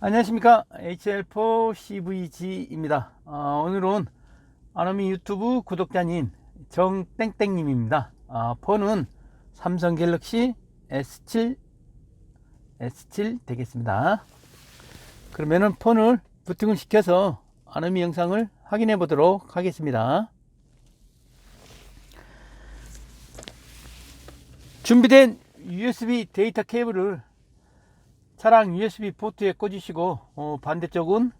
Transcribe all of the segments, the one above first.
안녕하십니까. HL4 CVG입니다. 어, 오늘은 아노미 유튜브 구독자님 정땡땡님입니다. 어, 폰은 삼성 갤럭시 S7 S7 되겠습니다. 그러면은 폰을 부팅을 시켜서 아노미 영상을 확인해 보도록 하겠습니다. 준비된 USB 데이터 케이블을 차량 USB 포트에 꽂으시고 어, 반대쪽은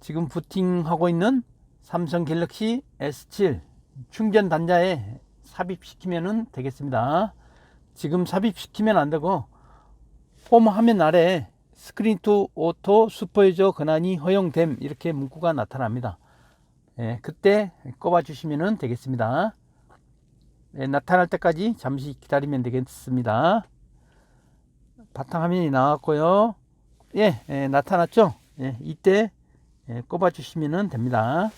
지금 부팅하고 있는 삼성 갤럭시 S7 충전 단자에 삽입시키면 되겠습니다. 지금 삽입시키면 안 되고 홈 화면 아래 스크린 투 오토 슈퍼유저 권한이 허용됨 이렇게 문구가 나타납니다. 예, 그때 꼽아 주시면 되겠습니다. 예, 나타날 때까지 잠시 기다리면 되겠습니다. 바탕화면이 나왔고요. 예, 예, 나타났죠? 예, 이때 예, 꼽아 주시면 됩니다.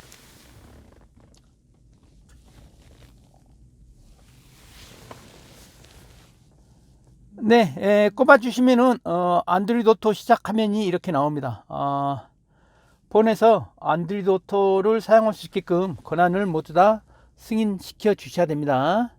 네, 예, 꼽아 주시면은 어, 안드로이드 오토 시작 화면이 이렇게 나옵니다. 어, 폰에서 안드로이드 오토를 사용할 수 있게끔 권한을 모두 다 승인시켜 주셔야 됩니다.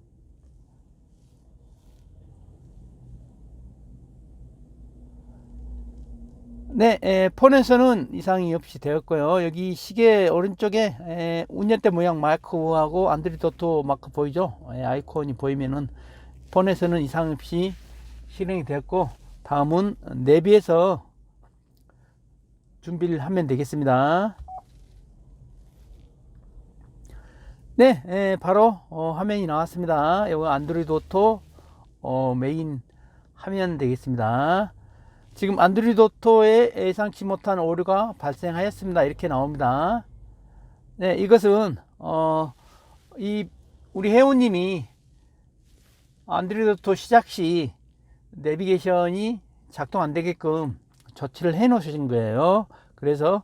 네, 에, 폰에서는 이상이 없이 되었고요. 여기 시계 오른쪽에 에, 운전대 모양 마크하고 안드로이드 오토 마크 보이죠? 에, 아이콘이 보이면은 폰에서는 이상 없이 실행이 되었고 다음은 내비에서 준비를 하면 되겠습니다. 네, 에, 바로 어, 화면이 나왔습니다. 여기 안드로이드 오토 어, 메인 화면 되겠습니다. 지금 안드로이드 오토에 예상치 못한 오류가 발생하였습니다. 이렇게 나옵니다. 네, 이것은 어, 이 우리 회원님이 안드로이드 오토 시작 시 내비게이션이 작동 안 되게끔 조치를 해 놓으신 거예요. 그래서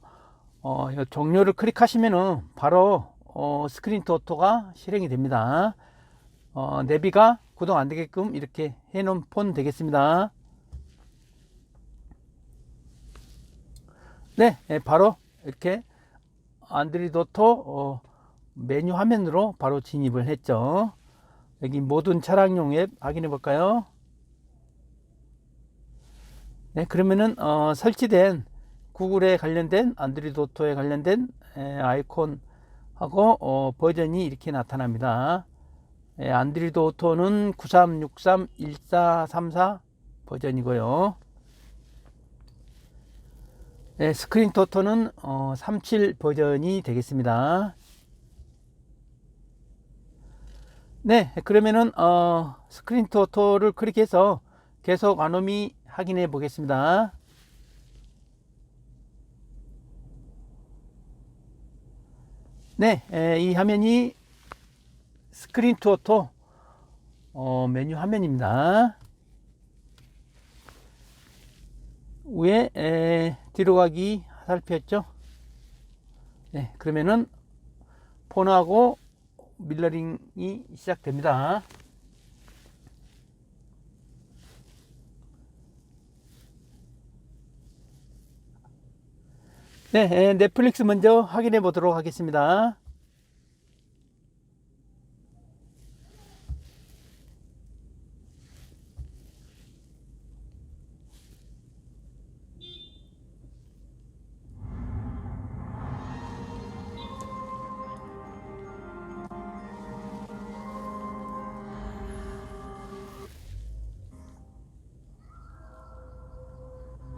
어, 이 종료를 클릭하시면은 바로 어, 스크린 투 오토가 실행이 됩니다. 어, 내비가 구동 안 되게끔 이렇게 해 놓은 폰 되겠습니다. 네, 예, 바로 이렇게 오토 어, 메뉴 화면으로 바로 진입을 했죠. 여기 모든 차량용 앱 확인해 볼까요? 네, 그러면은 어, 설치된 구글에 관련된 안드로이드 오토에 관련된 에, 아이콘하고 어, 버전이 이렇게 나타납니다. 에, 안드로이드 오토는 93631434 버전이고요. 네, 스크린 토토는 어, 37 버전이 되겠습니다. 네, 그러면은 어, 스크린 토토를 클릭해서 계속 아노미 확인해 보겠습니다. 네, 에, 이 화면이 스크린 투어토 어, 메뉴 화면입니다. 위에 에, 뒤로 가기 살폈죠. 네, 그러면은 폰하고 밀러링이 시작됩니다. 네, 에, 넷플릭스 먼저 확인해 보도록 하겠습니다.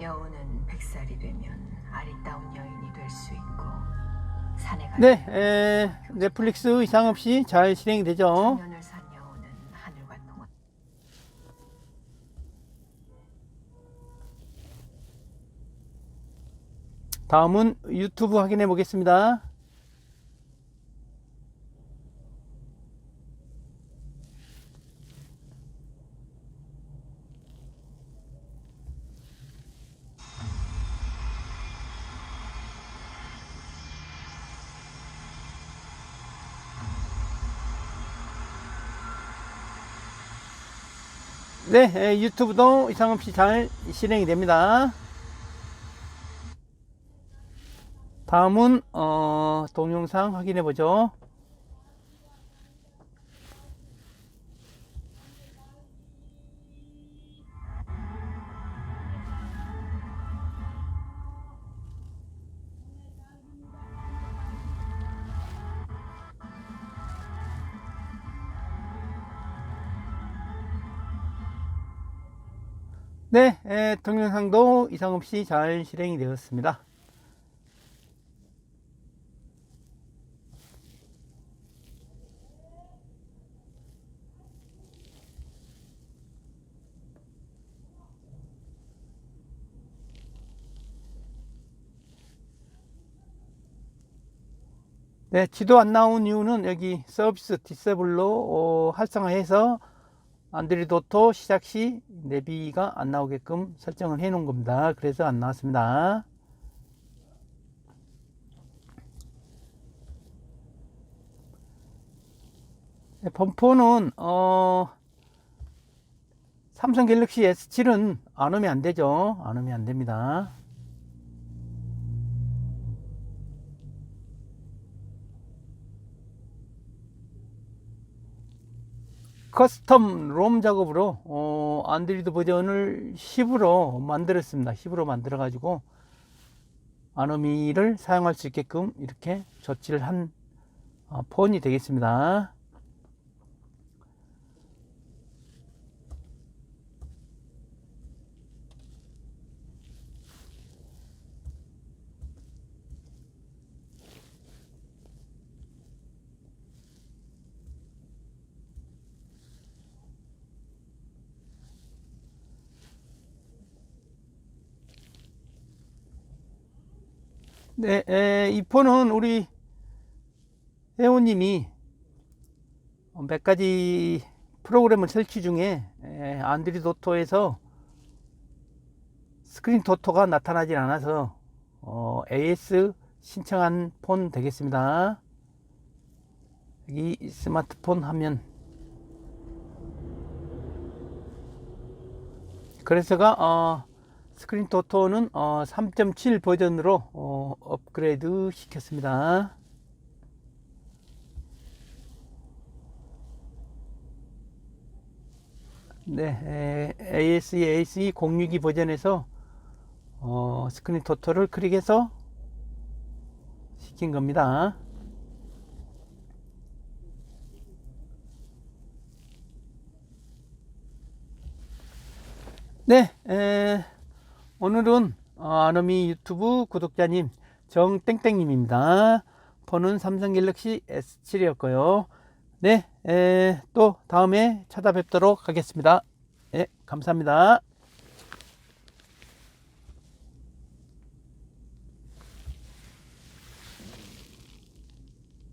여우는 백살이 되면 아리따운 여인이 될 수 있고 산에 갈 네, 때 에, 넷플릭스 이상 없이 잘 실행이 되죠. 천년을 산 여우는 하늘과 통한 다음은 유튜브 확인해 보겠습니다. 네, 유튜브도 이상 없이 잘 실행이 됩니다. 다음은 어, 동영상 확인해 보죠. 네, 에, 동영상도 이상 없이 잘 실행이 되었습니다. 네, 지도 안 나온 이유는 여기 서비스 디세블로 어, 활성화해서 오토 시작 시 내비가 안 나오게끔 설정을 해 놓은 겁니다. 그래서 안 나왔습니다. 네, 범퍼는 어, 삼성 갤럭시 S7은 안 오면 안 되죠. 안 오면 안 됩니다. 커스텀 롬 작업으로 어, 안드로이드 버전을 10으로 만들었습니다. 10으로 만들어 가지고 아노미를 사용할 수 있게끔 이렇게 조치를 한 어, 폰이 되겠습니다. 네, 에, 이 폰은 우리 회원님이 몇 가지 프로그램을 설치 중에 에, 안드로이드 오토에서 스크린 도토가 나타나질 않아서 어, AS 신청한 폰 되겠습니다. 여기 스마트폰 화면 그래서가 어, 스크린 도토는 어, 3.7 버전으로 어, 업그레이드 시켰습니다. 네, 에, ASE, ASE 062 버전에서 어, 스크린 도토를 클릭해서 시킨 겁니다. 네, 에, 오늘은 어, 아노미 유튜브 구독자님 정땡땡님입니다. 폰은 삼성 갤럭시 S7이었고요. 네, 에, 또 다음에 찾아뵙도록 하겠습니다. 네, 감사합니다.